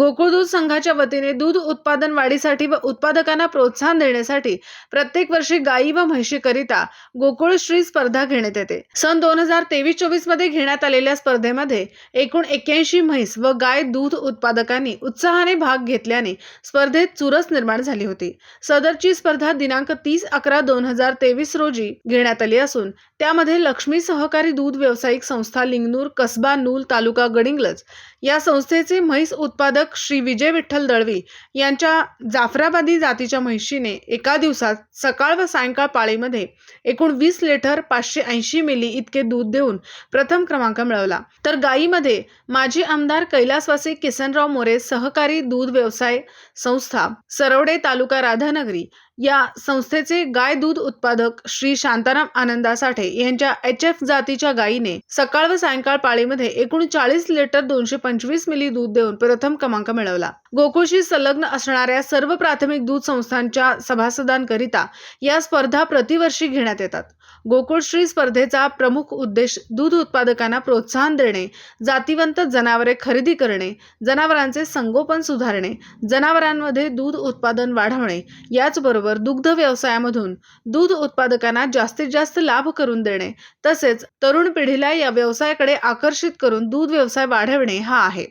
गोकुळ दूध संघाच्या वतीने दूध उत्पादन वाढीसाठी व उत्पादकांना प्रोत्साहन देण्यासाठी प्रत्येक वर्षी गायी व म्हशीकरिता गोकुळ श्री स्पर्धा घेण्यात येते. सन दोन हजार तेवीस चोवीसमध्ये घेण्यात आलेल्या स्पर्धेमध्ये एकूण एक्क्याऐंशी म्हैस व गाय दूध उत्पादकांनी उत्साहाने भाग घेतल्याने स्पर्धेत चुरस निर्माण झाली होती. सदरची स्पर्धा दिनांक तीस अकरा दोन हजार तेवीस रोजी घेण्यात आली असून त्यामध्ये लक्ष्मी सहकारी दूध व्यावसायिक संस्था लिंगनूर कसबा नूल तालुका गडिंगलज या संस्थेचे म्हैस उत्पादक श्री विजय विठ्ठल दळवी यांच्या जाफराबादी जातीच्या म्हैशीने एका दिवसात सकाळ व सायंकाळ पाळीमध्ये एकूण वीस लिटर पाचशे ऐंशी मिली इतके दूध देऊन प्रथम क्रमांक मिळवला. तर गायीमध्ये माजी आमदार कैलासवासी किसनराव मोरे सहकारी दूध व्यवसाय संस्था सरवडे तालुका राधानगरी या संस्थेचे गाय दूध उत्पादक श्री शांताराम आनंदा साठे यांच्या एच एफ जातीच्या गायीने सकाळ व सायंकाळ पाळीमध्ये एकूण चाळीस लिटर दोनशे पंचवीस मिली दूध देऊन प्रथम क्रमांक मिळवला. गोकुळशी संलग्न असणाऱ्या सर्व प्राथमिक दूध संस्थांच्या सभासदांकरिता या स्पर्धा प्रतिवर्षी घेण्यात येतात. गोकुळश्री स्पर्धेचा प्रमुख उद्देश दूध उत्पादकांना प्रोत्साहन देणे जातीवंत जनावरे खरेदी करणे जनावरांचे संगोपन सुधारणे जनावरांमध्ये दूध उत्पादन वाढवणे याचबरोबर दुग्ध व्यवसायामधून दूध उत्पादकांना जास्तीत जास्त लाभ करून देणे तसेच तरुण पिढीला या व्यवसायाकडे आकर्षित करून दूध व्यवसाय वाढवणे हा आहे.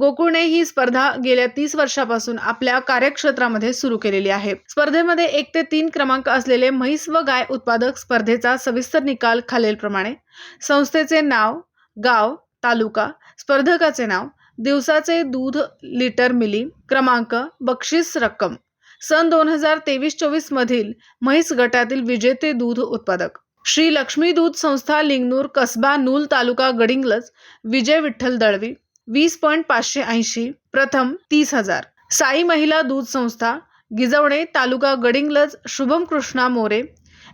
गोकुळने ही स्पर्धा गेल्या तीस वर्षापासून आपल्या कार्यक्षेत्रामध्ये सुरू केलेली आहे. स्पर्धेमध्ये एक ते तीन क्रमांक असलेले म्हैस व गाय उत्पादक स्पर्धेचा सविस्तर निकाल खालीलप्रमाणे. संस्थेचे नाव गाव तालुका स्पर्धकाचे नाव दिवसाचे दूध लिटर मिली क्रमांक बक्षीस रक्कम. सन दोन हजार तेवीस चोवीस मधील म्हैस गटातील विजेते दूध उत्पादक. श्री लक्ष्मी दूध संस्था लिंगनूर कसबा नूल तालुका गडिंग्लज विजय विठ्ठल दळवी वीस पॉईंट पाचशे ऐंशी प्रथम तीस हजार. साई महिला दूध संस्था गिजवणे तालुका गडिंग्लज शुभम कृष्णा मोरे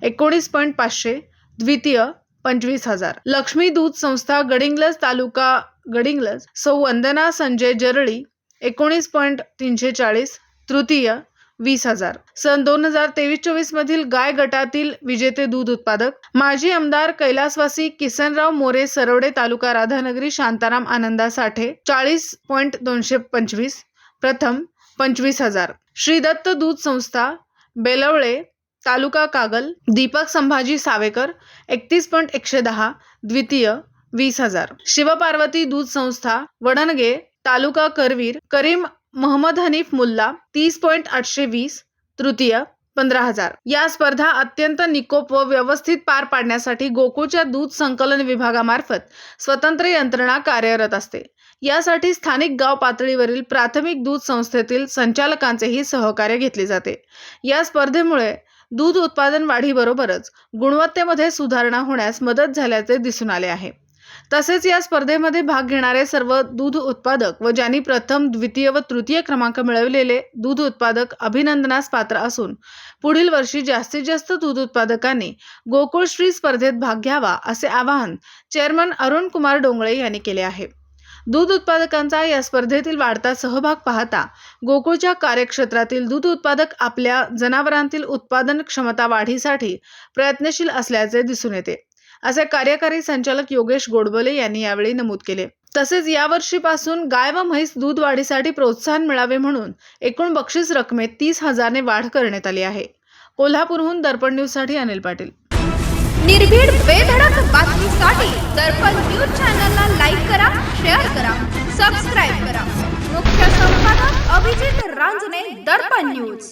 एकोणीस पॉईंट पाचशे द्वितीय पंचवीस हजार. लक्ष्मी दूध संस्था गडिंग्लज तालुका गडिंगलज सौ वंदना संजय जरळी एकोणीस पॉईंट तीनशे चाळीस तृतीय वीस हजार. सन दोन हजार तेवीस चोवीस मधील गाय गटातील विजेते दूध उत्पादक माजी आमदार कैलासवासी किसनराव मोरे सरवडे तालुका राधानगरी शांताराम आनंदा साठे चाळीस पॉईंट दोनशे पंचवीस प्रथम पंचवीस हजार. श्री दत्त दूध संस्था बेलवळे तालुका कागल दीपक संभाजी सावेकर एकतीस पॉईंट एकशे दहा द्वितीय वीस हजार. शिवपार्वती दूध संस्था वडणगे तालुका करवीर करीम महम्मद हनीफ मुल्ला तीस पॉईंट आठशे वीस तृतीय पंधरा हजार. या स्पर्धा अत्यंत निकोप व व्यवस्थित पार पाडण्यासाठी गोकुळच्या दूध संकलन विभागामार्फत स्वतंत्र यंत्रणा कार्यरत असते. यासाठी स्थानिक गाव पातळीवरील प्राथमिक दूध संस्थेतील संचालकांचेही सहकार्य घेतले जाते. या स्पर्धेमुळे दूध उत्पादन वाढीबरोबरच गुणवत्तेमध्ये सुधारणा होण्यास मदत झाल्याचे दिसून आले आहे. तसेच या स्पर्धेमध्ये भाग घेणारे सर्व दूध उत्पादक व ज्यांनी प्रथम द्वितीय व तृतीय क्रमांक मिळवलेले दूध उत्पादक अभिनंदनास पात्र असून पुढील वर्षी जास्तीत जास्त दूध उत्पादकांनी गोकुळश्री स्पर्धेत भाग घ्यावा असे आवाहन चेअरमन अरुण कुमार डोंगळे यांनी केले आहे. दूध उत्पादकांचा या स्पर्धेतील वाढता सहभाग पाहता गोकुळच्या कार्यक्षेत्रातील दूध उत्पादक आपल्या जनावरांतील उत्पादन क्षमता वाढीसाठी प्रयत्नशील असल्याचे दिसून येते. असे कार्यकारी संचालक योगेश गोडबोले यांनी यावेळी नमूद केले. तसेच यावर्षीपासून गाय व म्हैस दूध वाढीसाठी प्रोत्साहन मिळावे म्हणून एकूण बक्षीस रकमेत तीस हजारने वाढ करण्यात आली आहे. कोल्हापूरहून दर्पण न्यूजसाठी अनिल पाटील. निर्भीड बेधडक बातमीसाठी दर्पण न्यूज चॅनलला लाईक करा शेअर करा सबस्क्राईब करा. मुख्य संपादक अभिजित रांजणे दर्पण न्यूज.